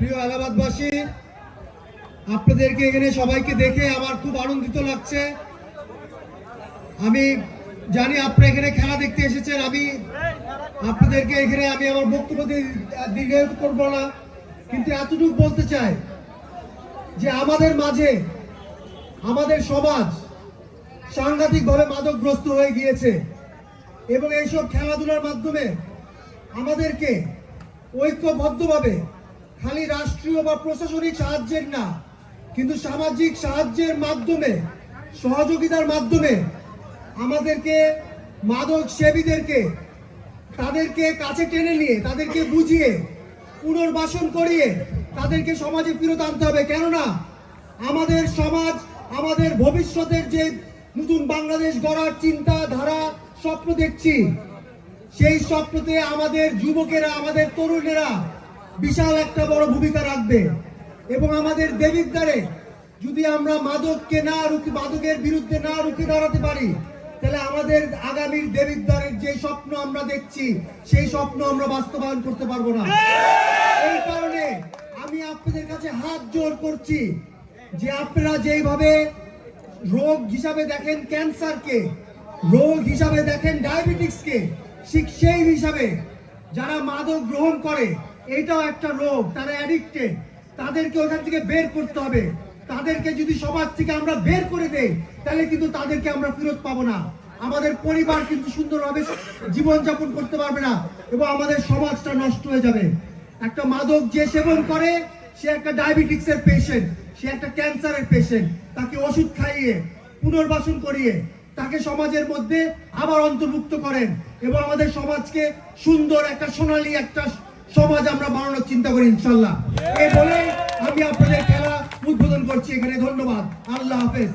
প্রিয় এলাহাবাদবাসী, আপনাদেরকে এখানে সবাইকে দেখে আমার খুব আনন্দিত লাগছে। আমি জানি আপনারা এখানে খেলা দেখতে এসেছেন, আমি আপনাদেরকে এখানে আমি আমার বক্তব্য দীর্ঘায়িত করব না, কিন্তু এতটুকু বলতে চাই যে আমাদের মাঝে, আমাদের সমাজ সাংঘাতিকভাবে মাদকগ্রস্ত হয়ে গিয়েছে এবং এইসব খেলাধুলার মাধ্যমে আমাদেরকে ঐক্যবদ্ধভাবে খালি রাষ্ট্রীয় বা প্রশাসনিক সাহায্যের না, কিন্তু সামাজিক সাহায্যের মাধ্যমে, সহযোগিতার মাধ্যমে আমাদেরকে মাদক সেবীদেরকে, তাদেরকে কাছে টেনে নিয়ে, তাদেরকে বুঝিয়ে, পুনর্বাসন করিয়ে তাদেরকে সমাজে ফেরত আনতে হবে। কেননা আমাদের সমাজ, আমাদের ভবিষ্যতের যে নতুন বাংলাদেশ গড়ার চিন্তা ধারা, স্বপ্ন দেখছি, সেই স্বপ্নতে আমাদের যুবকেরা, আমাদের তরুণেরা বিশাল একটা বড় ভূমিকা রাখবে। এবং আমাদের দেবিদ্বারে যদি আমরা মাদককে না রুখি মাদকের বিরুদ্ধে না রুখে দাঁড়াতে পারি, তাহলে আমাদের আগামীর দেবিদ্বারের যে স্বপ্ন আমরা দেখছি, সেই স্বপ্ন আমরা বাস্তবায়ন করতে পারব না। এই কারণে আমি আপনাদের কাছে হাত জোর করছি যে আপনারা যেইভাবে রোগ হিসাবে দেখেন ক্যান্সারকে, রোগ হিসাবে দেখেন ডায়াবেটিক্সকে ঠিক সেই হিসাবে যারা মাদক গ্রহণ করে এটাও একটা রোগ, তারা অ্যাডিক্টেড তাদেরকে ওখান থেকে বের করতে হবে। তাদেরকে যদি সমাজ থেকে আমরা বের করে দেই, তাহলে কিন্তু তাদেরকে আমরা ফেরত পাবো না। আমাদের পরিবার কিন্তু সুন্দরভাবে জীবনযাপন করতে পারবে না এবং আমাদের সমাজটা নষ্ট হয়ে যাবে। একটা মাদক যে সেবন করে, সে একটা ডায়াবেটিক্সের পেশেন্ট সে একটা ক্যান্সারের পেশেন্ট তাকে ওষুধ খাইয়ে, পুনর্বাসন করিয়ে, তাকে সমাজের মধ্যে আবার অন্তর্ভুক্ত করেন এবং আমাদের সমাজকে সুন্দর একটা সোনালী একটা সমাজ আমরা বানানোর চিন্তা করি, ইনশাল্লাহ। এই বলে আমি আপনাদের খেলা উদ্বোধন করছি। এখানে ধন্যবাদ। আল্লাহ হাফেজ।